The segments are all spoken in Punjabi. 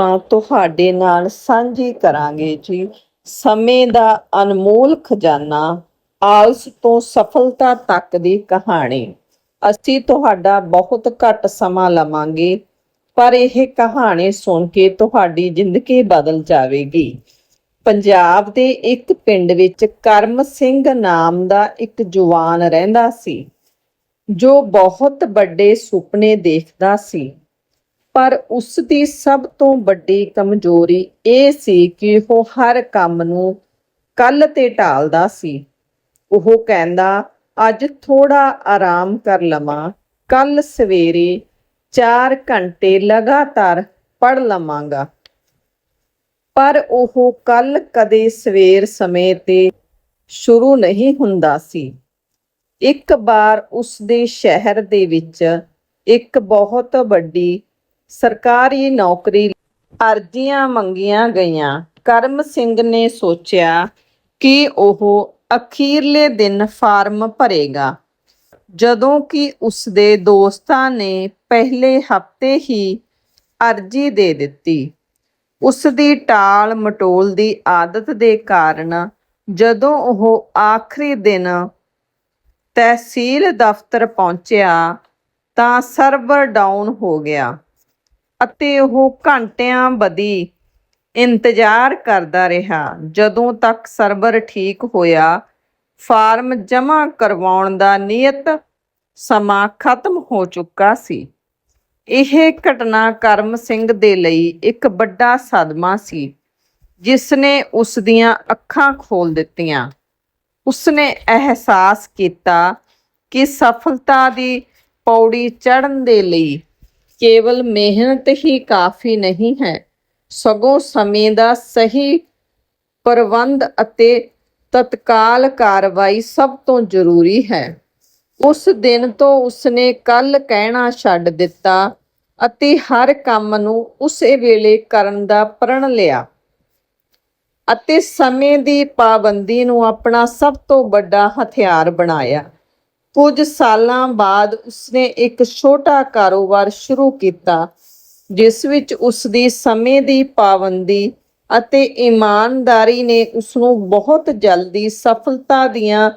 ਆਪਾਂ ਤੁਹਾਡੇ ਨਾਲ ਸਾਂਝੀ ਕਰਾਂਗੇ ਜੀ। ਸਮੇਂ ਦਾ ਅਨਮੋਲ ਖਜ਼ਾਨਾ, ਆਲਸ ਤੋਂ ਸਫਲਤਾ ਤੱਕ ਦੀ ਕਹਾਣੀ। ਅਸੀਂ ਤੁਹਾਡਾ ਬਹੁਤ ਘੱਟ ਸਮਾਂ ਲਵਾਂਗੇ, ਪਰ ਇਹ ਕਹਾਣੀ ਸੁਣ ਕੇ ਤੁਹਾਡੀ ਜ਼ਿੰਦਗੀ ਬਦਲ ਜਾਵੇਗੀ। ਪੰਜਾਬ ਦੇ ਇੱਕ ਪਿੰਡ ਵਿੱਚ ਕਰਮ ਸਿੰਘ ਨਾਮ ਦਾ ਇੱਕ ਜਵਾਨ ਰਹਿੰਦਾ ਸੀ, ਜੋ ਬਹੁਤ ਵੱਡੇ ਸੁਪਨੇ ਦੇਖਦਾ ਸੀ। ਪਰ ਉਸ ਦੀ ਸਭ ਤੋਂ ਵੱਡੀ ਕਮਜ਼ੋਰੀ ਇਹ ਸੀ ਕਿ ਉਹ ਹਰ ਕੰਮ ਨੂੰ ਕੱਲ ਤੇ ਟਾਲਦਾ ਸੀ। ਉਹ ਕਹਿੰਦਾ, ਅੱਜ ਥੋੜਾ ਆਰਾਮ ਕਰ ਲਵਾਂ। ਕੱਲ ਸਵੇਰੇ 4 ਘੰਟੇ ਲਗਾਤਾਰ ਪੜ ਲਵਾਂਗਾ। ਪਰ ਉਹ ਕੱਲ ਕਦੇ ਸਵੇਰ ਸਮੇਂ ਤੇ ਸ਼ੁਰੂ ਨਹੀਂ ਹੁੰਦਾ ਸੀ। ਇੱਕ ਵਾਰ ਉਸ ਦੇ ਸ਼ਹਿਰ ਦੇ ਵਿੱਚ ਇੱਕ ਬਹੁਤ ਵੱਡੀ ਸਰਕਾਰੀ ਨੌਕਰੀ ਅਰਜ਼ੀਆਂ ਮੰਗੀਆਂ ਗਈਆਂ। ਕਰਮ ਸਿੰਘ ਨੇ ਸੋਚਿਆ ਕਿ ਉਹ ਅਖੀਰਲੇ ਦਿਨ ਫਾਰਮ ਭਰੇਗਾ। ਜਦੋਂ ਕਿ ਉਸ ਦੇ ਦੋਸਤਾਂ ਨੇ ਪਹਿਲੇ ਹਫ਼ਤੇ ਹੀ ਅਰਜ਼ੀ ਦੇ ਦਿੱਤੀ। ਉਸ ਦੀ ਟਾਲ ਮਟੋਲ ਦੀ ਆਦਤ ਦੇ ਕਾਰਨ ਜਦੋਂ ਉਹ ਆਖਰੀ ਦਿਨ ਤਹਿਸੀਲ ਦਫ਼ਤਰ ਪਹੁੰਚਿਆ ਤਾਂ ਸਰਵਰ ਡਾਊਨ ਹੋ ਗਿਆ। ਅਤੇ ਉਹ ਘੰਟਿਆਂ ਬਦੀ ਇੰਤਜ਼ਾਰ ਕਰਦਾ ਰਿਹਾ। ਜਦੋਂ ਤੱਕ ਸਰਵਰ ਠੀਕ ਹੋਇਆ, ਫਾਰਮ ਜਮ੍ਹਾਂ ਕਰਵਾਉਣ ਦਾ ਨਿਯਤ ਸਮਾਂ ਖਤਮ ਹੋ ਚੁੱਕਾ ਸੀ। ਇਹ ਘਟਨਾ ਕਰਮ ਸਿੰਘ ਦੇ ਲਈ ਇੱਕ ਵੱਡਾ ਸਦਮਾ ਸੀ ਜਿਸ ਨੇ ਉਸ ਦੀਆਂ ਅੱਖਾਂ ਖੋਲ ਦਿੱਤੀਆਂ। ਉਸਨੇ ਅਹਿਸਾਸ ਕੀਤਾ ਕਿ ਸਫਲਤਾ ਦੀ ਪੌੜੀ ਚੜ੍ਹਨ ਦੇ ਲਈ ਕੇਵਲ ਮਿਹਨਤ ਹੀ ਕਾਫੀ ਨਹੀਂ ਹੈ। ਸਗੋਂ ਸਮੇਂ ਦਾ ਸਹੀ ਪ੍ਰਬੰਧ ਅਤੇ ਤਤਕਾਲ ਕਾਰਵਾਈ ਸਭ ਤੋਂ ਜ਼ਰੂਰੀ ਹੈ। ਉਸ ਦਿਨ ਤੋਂ ਉਸਨੇ ਕੱਲ ਕਹਿਣਾ ਛੱਡ ਦਿੱਤਾ ਅਤੇ ਹਰ ਕੰਮ ਨੂੰ ਉਸੇ ਵੇਲੇ ਕਰਨ ਦਾ ਪ੍ਰਣ ਲਿਆ ਅਤੇ ਸਮੇਂ ਦੀ ਪਾਬੰਦੀ ਨੂੰ ਆਪਣਾ ਸਭ ਤੋਂ ਵੱਡਾ ਹਥਿਆਰ ਬਣਾਇਆ। ਕੁਝ ਸਾਲਾਂ ਬਾਅਦ ਉਸਨੇ ਇੱਕ ਛੋਟਾ ਕਾਰੋਬਾਰ ਸ਼ੁਰੂ ਕੀਤਾ, ਜਿਸ ਵਿੱਚ ਉਸ ਦੀ ਸਮੇਂ ਦੀ ਪਾਬੰਦੀ ਅਤੇ ਇਮਾਨਦਾਰੀ ਨੇ ਉਸ ਨੂੰ ਬਹੁਤ ਜਲਦੀ ਸਫਲਤਾ ਦੀਆਂ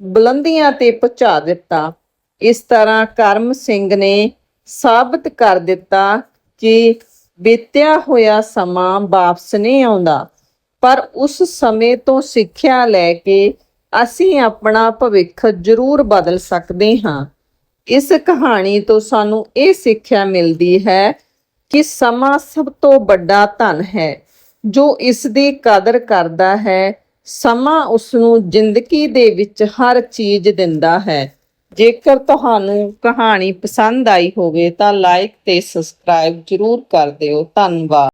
ਬੁਲੰਦੀਆਂ ਤੇ ਪਹੁੰਚਾ ਦਿੱਤਾ। ਇਸ ਤਰ੍ਹਾਂ ਕਰਮ ਸਿੰਘ ਨੇ ਸਾਬਤ ਕਰ ਦਿੱਤਾ ਕਿ ਬੀਤਿਆ ਹੋਇਆ ਸਮਾਂ ਵਾਪਸ ਨਹੀਂ ਆਉਂਦਾ, ਪਰ ਉਸ ਸਮੇਂ ਤੋਂ ਸਿੱਖਿਆ ਲੈ ਕੇ ਅਸੀਂ ਆਪਣਾ ਭਵਿੱਖ ਜ਼ਰੂਰ ਬਦਲ ਸਕਦੇ ਹਾਂ। ਇਸ ਕਹਾਣੀ ਤੋਂ ਸਾਨੂੰ ਇਹ ਸਿੱਖਿਆ ਮਿਲਦੀ ਹੈ ਕਿ ਸਮਾਂ ਸਭ ਤੋਂ ਵੱਡਾ ਧਨ ਹੈ। ਜੋ ਇਸ ਦੀ ਕਦਰ ਕਰਦਾ ਹੈ, ਸਮਾਂ ਉਸ ਨੂੰ ਜ਼ਿੰਦਗੀ ਦੇ ਵਿੱਚ ਹਰ ਚੀਜ਼ ਦਿੰਦਾ ਹੈ। ਜੇਕਰ ਤੁਹਾਨੂੰ ਕਹਾਣੀ ਪਸੰਦ ਆਈ ਹੋਵੇ ਤਾਂ ਲਾਈਕ ਤੇ ਸਬਸਕ੍ਰਾਈਬ ਜ਼ਰੂਰ ਕਰ ਦਿਓ। ਧੰਨਵਾਦ।